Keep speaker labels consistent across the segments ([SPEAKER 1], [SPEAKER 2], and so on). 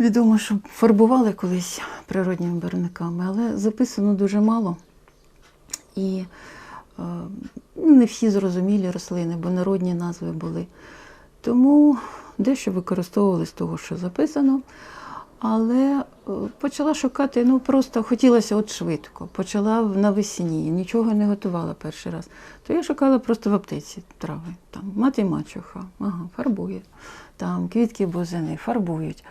[SPEAKER 1] Відомо, що фарбували колись природніми барвниками, але записано дуже мало. І е, ну, не всі зрозумілі рослини, бо народні назви були. Тому дещо використовували з того, що записано. Але е, почала шукати, ну просто хотілося от швидко. Почала навесні, нічого не готувала перший раз. То я шукала просто в аптеці трави. Там мати мачуха, ага, фарбує. Там квітки бузини фарбують.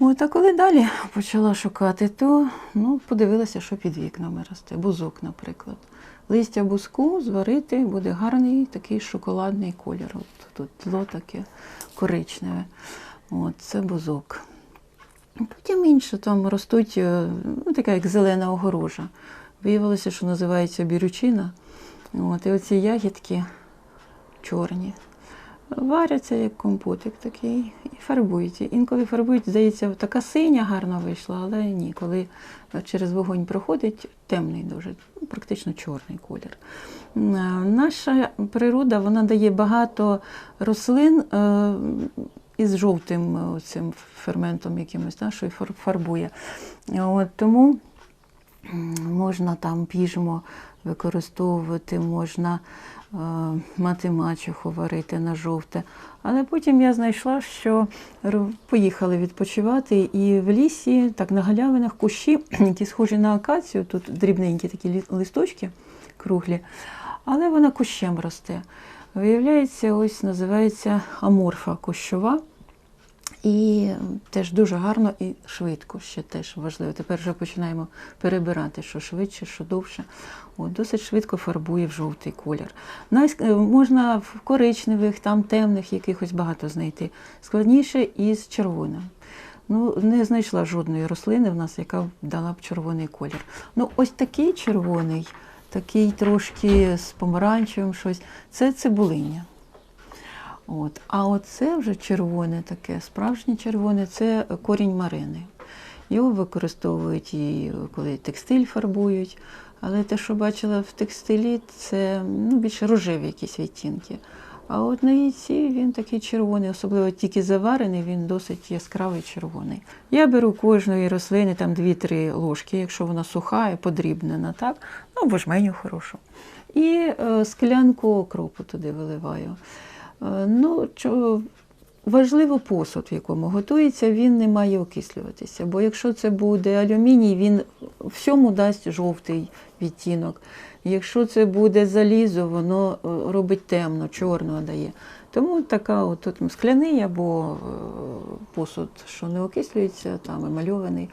[SPEAKER 1] От, а коли далі почала шукати, то ну, подивилася, що під вікнами росте. Бузок, наприклад. Листя бузку зварити буде гарний такий шоколадний колір. От тут тло таке коричневе. От, це бузок. Потім інше там ростуть, е, ну, така як зелена огорожа. Виявилося, що називається бірючина. От, і оці ягідки чорні. Варяться як компотик такий і фарбують. Інколи фарбують, здається, така синя гарно вийшла, але ні, коли через вогонь проходить, темний дуже, практично чорний колір. Е, Наша природа вона дає багато рослин е, із жовтим е, цим ферментом якимось, да, що фарбує. От, тому можна там піжмо використовувати, можна мати мачуху варити на жовте. Але потім я знайшла, що поїхали відпочивати, і в лісі, так на галявинах, кущі, які схожі на акацію, тут дрібненькі такі листочки круглі, але вона кущем росте. Виявляється, ось називається аморфа кущова. І теж дуже гарно і швидко ще теж важливо. Тепер вже починаємо перебирати, що швидше, що довше. От, досить швидко фарбує в жовтий колір. Найск... е, Можна в коричневих, там темних якихось багато знайти. Складніше із червоним. Ну, не знайшла жодної рослини в нас, яка дала б червоний колір. Ну, ось такий червоний, такий трошки з помаранчевим щось, це цибулиння. От. А оце вже червоне таке, справжнє червоне це корінь марини. Його використовують і коли текстиль фарбують. Але те, що бачила в текстилі, це ну, більше рожеві якісь відтінки. А от на яйці він такий червоний, особливо тільки заварений, він досить яскравий червоний. Я беру кожної рослини там 2-3 ложки, якщо вона суха і подрібнена, так? ну або жменю хорошу. І е, склянку окропу туди виливаю. Е, Ну, важливо посуд, в якому готується, він не має окислюватися. Бо якщо це буде алюміній, він всьому дасть жовтий відтінок. Якщо це буде залізо, воно е, робить темно, чорного дає. Тому така от тут скляний або е, посуд, що не окислюється, там емальований.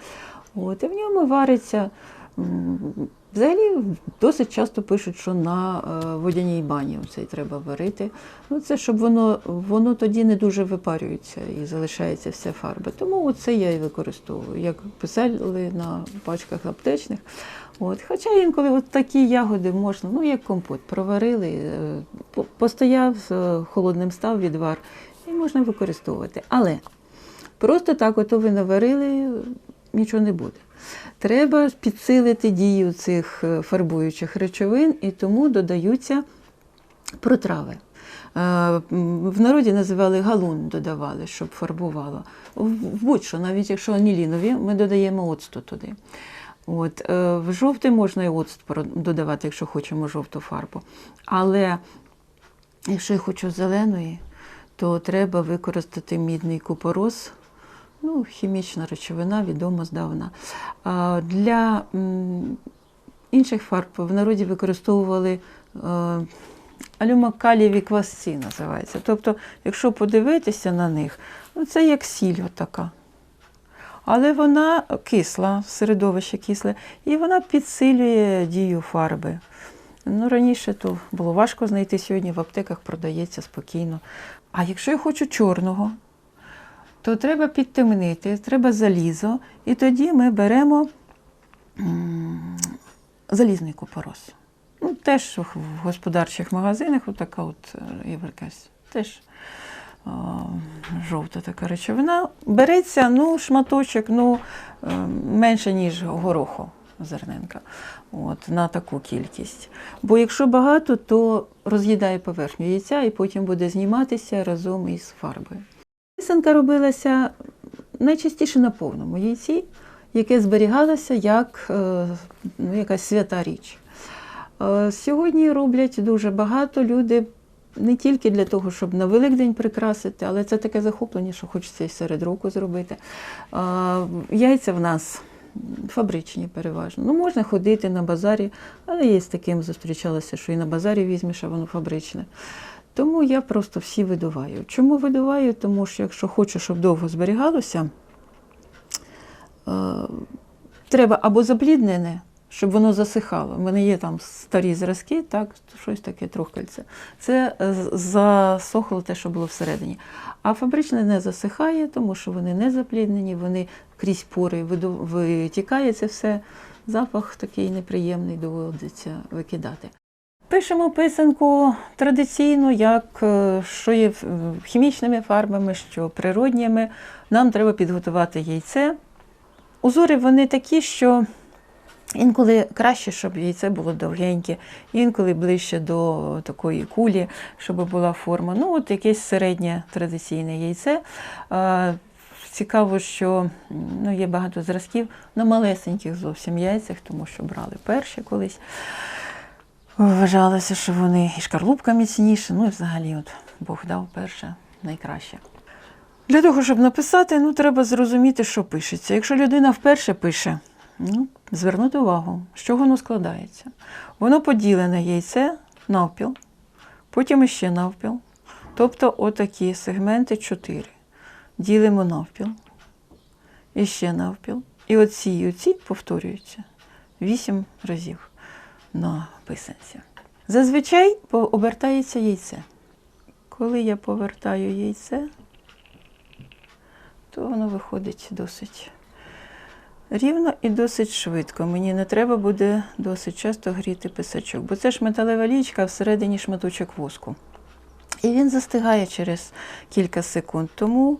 [SPEAKER 1] От, і в ньому вариться. Взагалі досить часто пишуть, що на е, водяній бані цей треба варити. Ну, це щоб воно, воно тоді не дуже випарюється і залишається вся фарба. Тому оце я і використовую, як писали на пачках аптечних. От. Хоча інколи от такі ягоди можна, ну як компот, проварили, е, постояв, е, холодним став відвар, і можна використовувати. Але просто так, ото ви наварили, нічого не буде. Треба підсилити дію цих е, фарбуючих речовин, і тому додаються протрави. Е, В народі називали галун, додавали, щоб фарбувало. В будь-що, навіть якщо анілінові, ми додаємо оцту туди. От, е, в жовтий можна і оцт додавати, якщо хочемо жовту фарбу. Але якщо я хочу зеленої, то треба використати мідний купорос. Ну, хімічна речовина, відома здавна. Для інших фарб в народі використовували е, алюмокалієві квасці, називається. Тобто, якщо подивитися на них, ну, це як сіль отака. Але вона кисла, середовище кисле, і вона підсилює дію фарби. Ну, раніше то було важко знайти сьогодні, в аптеках продається спокійно. А якщо я хочу чорного, то треба підтемнити, треба залізо, і тоді ми беремо залізний купорос. Ну, теж в господарчих магазинах отака от е, якась теж а, жовта така речовина. Береться ну, шматочок ну, е, менше, ніж гороху зерненка. От, на таку кількість. Бо якщо багато, то роз'їдає поверхню яйця і потім буде зніматися разом із фарбою. Писанка робилася найчастіше на повному яйці, яке зберігалося як е, ну, якась свята річ. Е, Сьогодні роблять дуже багато люди не тільки для того, щоб на Великдень прикрасити, але це таке захоплення, що хочеться і серед року зробити. Е, Яйця в нас фабричні переважно. Ну, можна ходити на базарі, але я з таким зустрічалася, що і на базарі візьмеш, а воно фабричне. Тому я просто всі видуваю. Чому видуваю? Тому що якщо хочу, щоб довго зберігалося, е, треба або запліднене, щоб воно засихало. У мене є там старі зразки, так, щось таке трохкальце. Це засохло те, що було всередині. А фабричне не засихає, тому що вони не запліднені, вони крізь пори витікає це все. Запах такий неприємний, доводиться викидати. Пишемо писанку традиційно, як е, що є е, хімічними фарбами, що природніми. Нам треба підготувати яйце. Узори вони такі, що інколи краще, щоб яйце було довгеньке, інколи ближче до такої кулі, щоб була форма. Ну, от якесь середнє традиційне яйце. Е, Цікаво, що ну, є багато зразків на малесеньких зовсім яйцях, тому що брали перші колись. Вважалося, що вони і шкарлупка міцніша, ну і взагалі от Бог дав перше найкраще. Для того, щоб написати, ну, треба зрозуміти, що пишеться. Якщо людина вперше пише, ну, звернути увагу, з чого воно складається. Воно поділене яйце навпіл, потім іще навпіл. Тобто отакі сегменти 4. Ділимо навпіл, і ще навпіл. І оці і оці повторюються 8 разів на писанці. Зазвичай обертається яйце. Коли я повертаю яйце, то воно виходить досить рівно і досить швидко. Мені не треба буде досить часто гріти писачок, бо це ж металева лічка, всередині шматочок воску. І він застигає через кілька секунд, тому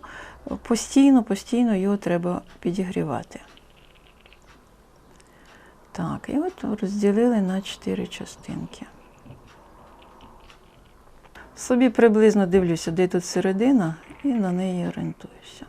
[SPEAKER 1] постійно, постійно його треба підігрівати. Так, і от розділили на чотири частинки. Собі приблизно дивлюся, де тут середина, і на неї орієнтуюся.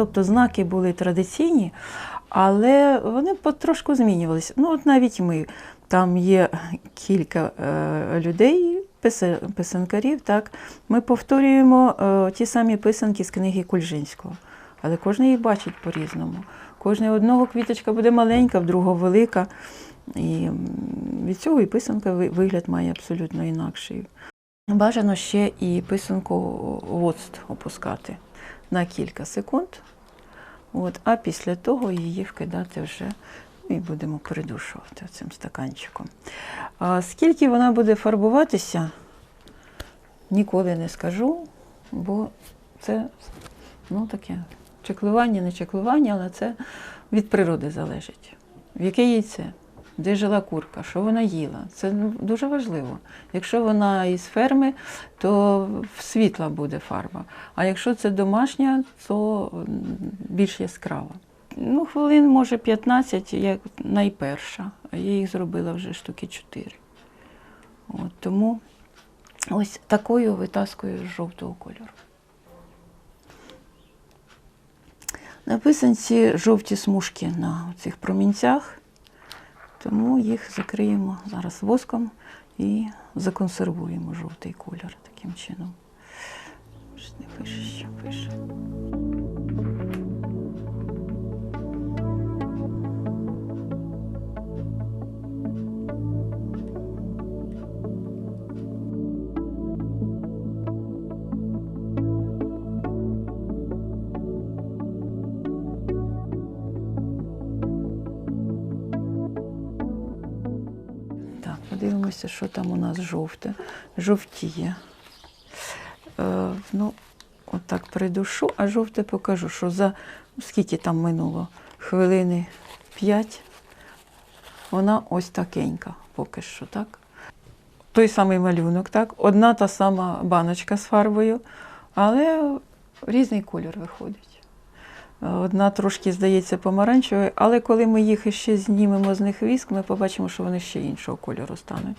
[SPEAKER 1] Тобто знаки були традиційні, але вони потрошку змінювалися. Ну, от навіть ми, там є кілька е, людей, писанкарів, так, ми повторюємо е, ті самі писанки з книги Кульжинського, але кожен їх бачить по-різному. Кожне одного квіточка буде маленька, в другого велика. І від цього і писанка вигляд має абсолютно інакший. Бажано ще і писанку в опускати на кілька секунд. От, а після того її вкидати вже і будемо передушувати цим стаканчиком. А скільки вона буде фарбуватися, ніколи не скажу, бо це ну, таке чеклування, не чеклування, але це від природи залежить. В яке яйце? Де жила курка, що вона їла. Це ну, дуже важливо. Якщо вона із ферми, то світла буде фарба. А якщо це домашня, то більш яскрава. Ну, хвилин, може, 15, як найперша. Я їх зробила вже штуки 4. От, тому ось такою витаскою з жовтого кольору. На писанці жовті смужки на цих промінцях, тому їх закриємо зараз воском і законсервуємо жовтий кольор таким чином. Не пише, що пише. Подивимося, що там у нас жовте. Жовтіє. Е, ну, отак придушу, а жовте покажу, що за скільки там минуло? Хвилини 5. Вона ось такенька поки що, так? Той самий малюнок, так? Одна та сама баночка з фарбою, але різний колір виходить. Одна трошки здається помаранчевою, але коли ми їх ще знімемо з них віск, ми побачимо, що вони ще іншого кольору стануть.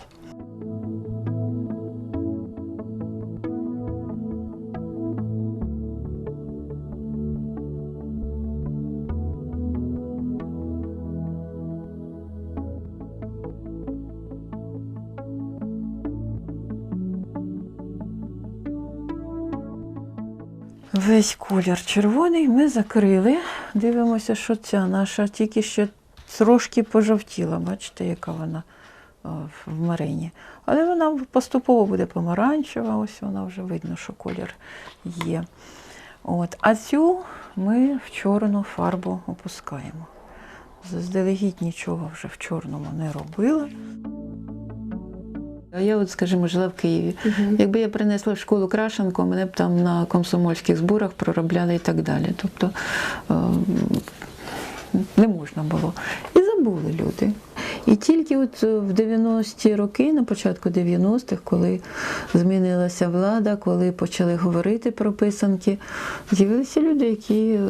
[SPEAKER 1] Весь колір червоний ми закрили. Дивимося, що ця наша тільки ще трошки пожовтіла. Бачите, яка вона в марині. Але вона поступово буде помаранчева, ось вона вже видно, що колір є. От. А цю ми в чорну фарбу опускаємо. Заздалегідь нічого вже в чорному не робила. А я, от, скажімо, жила в Києві. Якби я принесла в школу крашенку, мене б там на комсомольських зборах проробляли і так далі. Тобто е, не можна було. І забули люди. І тільки от в 90-ті роки, на початку 90-х, коли змінилася влада, коли почали говорити про писанки, з'явилися люди, які е,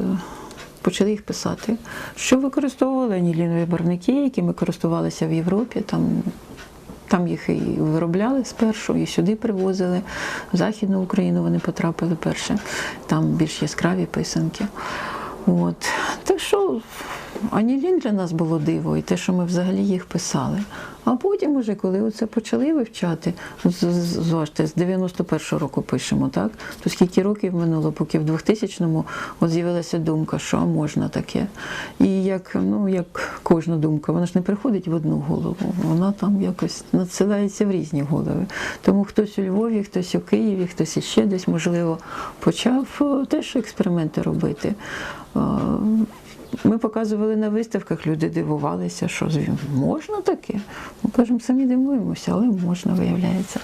[SPEAKER 1] почали їх писати. Що використовували анілінові барвники, якими користувалися в Європі. Там там їх і виробляли спершу, і сюди привозили. В Західну Україну вони потрапили перше. Там більш яскраві писанки. От. Так що анілін для нас було диво, і те, що ми взагалі їх писали. А потім, уже, коли оце почали вивчати, зважте, з 91-го року пишемо, так? То скільки років минуло, поки в 2000-му от з'явилася думка, що можна таке. І як, ну, як кожна думка, вона ж не приходить в одну голову, вона там якось надсилається в різні голови. Тому хтось у Львові, хтось у Києві, хтось іще десь, можливо, почав о, теж експерименти робити. Ми показували на виставках, люди дивувалися, що можна таке. Ми кажемо, самі дивуємося, але можна, виявляється.